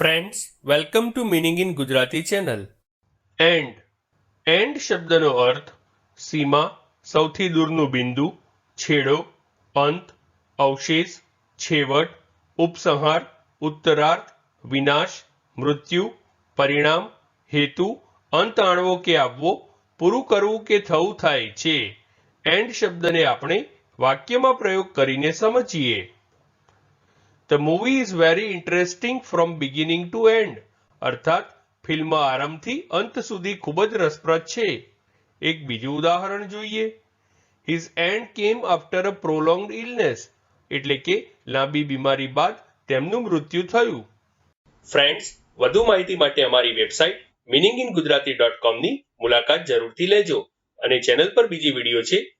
Friends welcome to meaning in Gujarati channel and and શબ્દનો અર્થ, સીમા, સૌથી દૂરનું બિંદુ, છેડો, અંત, અવશેષ, છેવટ, ઉપસંહાર, ઉત્તરાર્થ, વિનાશ, મૃત્યુ, પરિણામ, હેતુ, અંત આણવો કે આવવો પૂરું કરવું કે થવું થાય છે. એન્ડ શબ્દને આપણે વાક્યમાં પ્રયોગ કરીને સમજીએ. The movie is very interesting from beginning to end અર્થાત ફિલ્મ આરંભથી અંત સુધી ખૂબ જ રસપ્રદ છે. એક બીજું ઉદાહરણ જોઈએ. His end came after a prolonged illness એટલે કે લાંબી બીમારી બાદ તેમનું મૃત્યુ થયું. ફ્રેન્ડ્સ વધુ માહિતી માટે અમારી website meaning in Gujarati dot કોમની મુલાકાત જરૂરથી લેજો અને ચેનલ પર બીજી વીડિયો છે